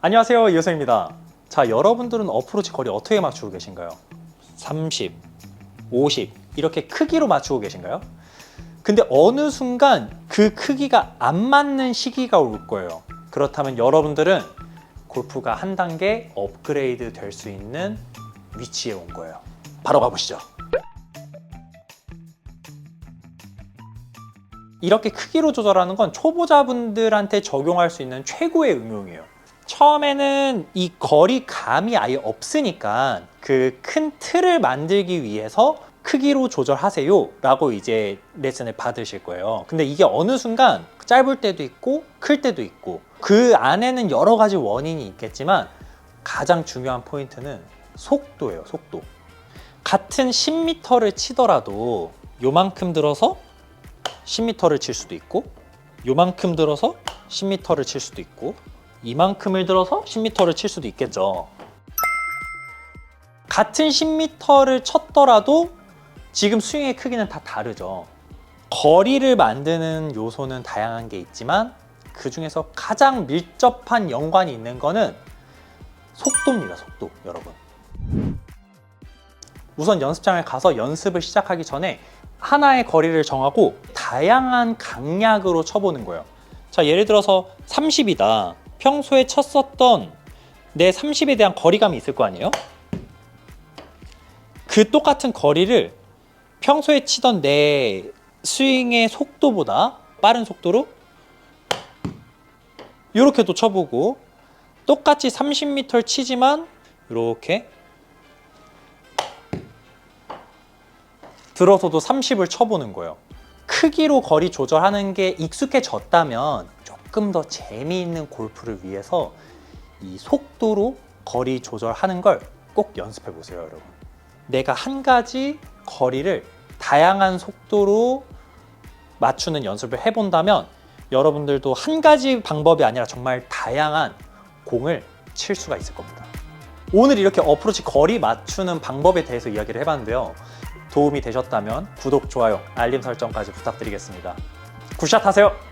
안녕하세요 이효성입니다 자 여러분들은 어프로치 거리 어떻게 맞추고 계신가요? 30, 50 이렇게 크기로 맞추고 계신가요? 근데 어느 순간 그 크기가 안 맞는 시기가 올 거예요 그렇다면 여러분들은 골프가 한 단계 업그레이드 될 수 있는 위치에 온 거예요 바로 가보시죠 이렇게 크기로 조절하는 건 초보자분들한테 적용할 수 있는 최고의 응용이에요. 처음에는 이 거리감이 아예 없으니까 그 큰 틀을 만들기 위해서 크기로 조절하세요 라고 이제 레슨을 받으실 거예요. 근데 이게 어느 순간 짧을 때도 있고 클 때도 있고 그 안에는 여러 가지 원인이 있겠지만 가장 중요한 포인트는 속도예요, 속도. 같은 10m를 치더라도 요만큼 들어서 10m를 칠 수도 있고 요만큼 들어서 10m를 칠 수도 있고 이만큼을 들어서 10m를 칠 수도 있겠죠. 같은 10m를 쳤더라도 지금 스윙의 크기는 다 다르죠. 거리를 만드는 요소는 다양한 게 있지만 그 중에서 가장 밀접한 연관이 있는 거는 속도입니다. 속도, 여러분. 우선 연습장에 가서 연습을 시작하기 전에 하나의 거리를 정하고 다양한 강약으로 쳐보는 거예요. 자, 예를 들어서 30이다. 평소에 쳤었던 내 30에 대한 거리감이 있을 거 아니에요? 그 똑같은 거리를 평소에 치던 내 스윙의 속도보다 빠른 속도로 이렇게도 쳐보고 똑같이 30m를 치지만 이렇게 들어서도 30을 쳐보는 거예요. 크기로 거리 조절하는 게 익숙해졌다면 조금 더 재미있는 골프를 위해서 이 속도로 거리 조절하는 걸 꼭 연습해 보세요, 여러분. 내가 한 가지 거리를 다양한 속도로 맞추는 연습을 해본다면 여러분들도 한 가지 방법이 아니라 정말 다양한 공을 칠 수가 있을 겁니다. 오늘 이렇게 어프로치 거리 맞추는 방법에 대해서 이야기를 해봤는데요. 도움이 되셨다면 구독, 좋아요, 알림 설정까지 부탁드리겠습니다. 굿샷 하세요!